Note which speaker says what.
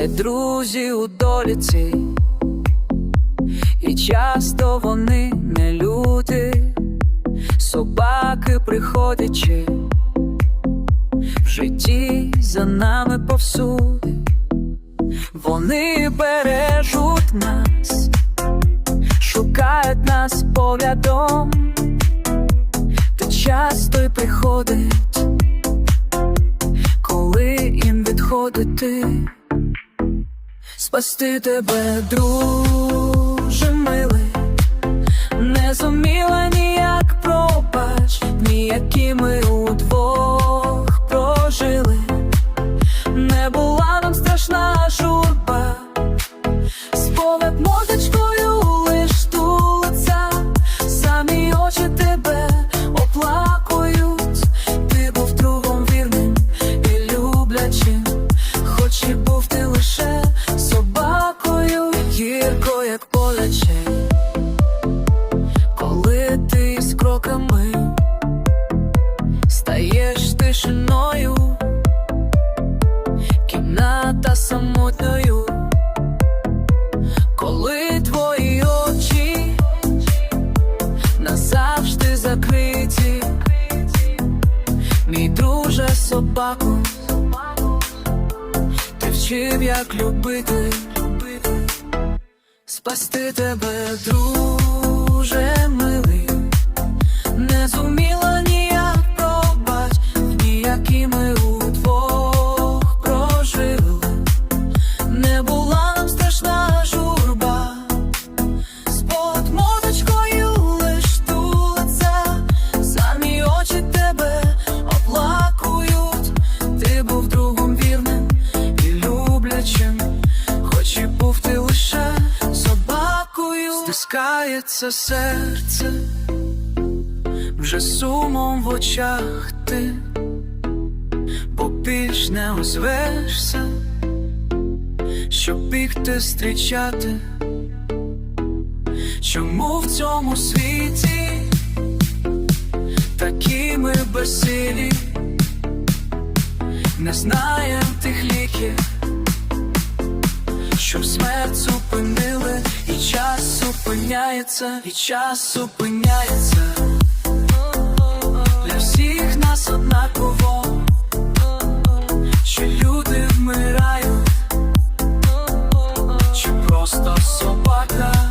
Speaker 1: Є друзі у доліці, і часто вони не люди, собаки приходячи в житті за нами повсюди, вони бережуть нас, шукають нас поглядом, та часто приходить, коли їм відходити. Спасти тебе, друже Коли твої очі назавжди закриті, мій друже собаку, ти вчив, як любити, спасти тебе, друже стискається серце, вже сумом в очах ти, бо більш не озвешся щоб бігти зустрічати, чому в цьому світі такі ми безсилі, не знаєм тих ліків, щоб смерть зупинили, Час зупиняється, і час зупиняється Для всіх нас однаково, чи люди вмирають, чи просто собака.